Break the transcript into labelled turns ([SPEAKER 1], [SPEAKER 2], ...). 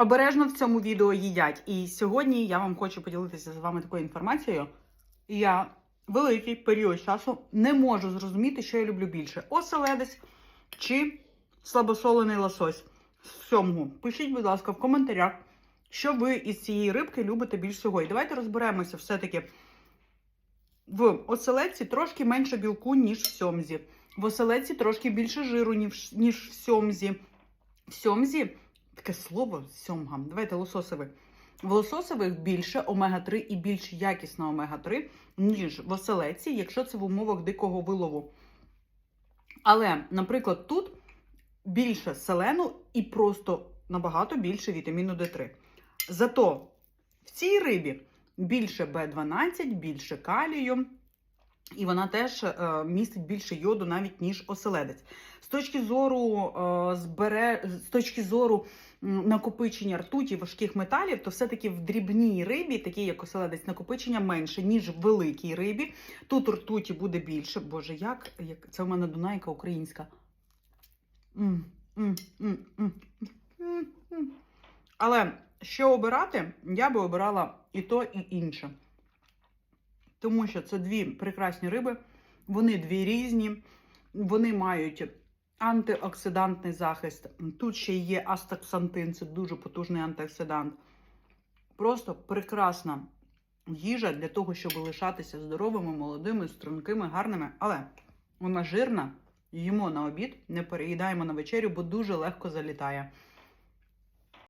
[SPEAKER 1] обережно в цьому відео їдять. І сьогодні я вам хочу поділитися з вами такою інформацією. Я великий період часу не можу зрозуміти, що я люблю більше: оселедець чи слабосолений лосось з сьомгу. Пишіть, будь ласка, в коментарях, що ви із цієї рибки любите більш всього. І давайте розберемося все-таки. В оселедці трошки менше білку, ніж в сьомзі. В оселедці трошки більше жиру, ніж, ніж в сьомзі. В сьомзі таке слово сьомга. Давайте лососовий. В лососових більше омега-3 і більш якісна омега-3, ніж в оселедці, якщо це в умовах дикого вилову. Але, наприклад, тут більше селену і просто набагато більше вітаміну D3. Зато в цій рибі більше B12, більше калію, і вона теж е, містить більше йоду навіть ніж оселедець. З точки зору е, збере, з точки зору накопичення ртуті важких металів, то все-таки в дрібній рибі, такій як оселедець, накопичення менше, ніж в великій рибі. Тут ртуті буде більше. Боже, як, як... це в мене дунайка українська. Але що обирати, я би обирала і то, і інше. Тому що це дві прекрасні риби, вони дві різні, вони мають антиоксидантний захист. Тут ще є астаксантин, це дуже потужний антиоксидант. Просто прекрасна їжа для того, щоб лишатися здоровими, молодими, стрункими, гарними. Але вона жирна, їмо на обід, не переїдаємо на вечерю, бо дуже легко залітає.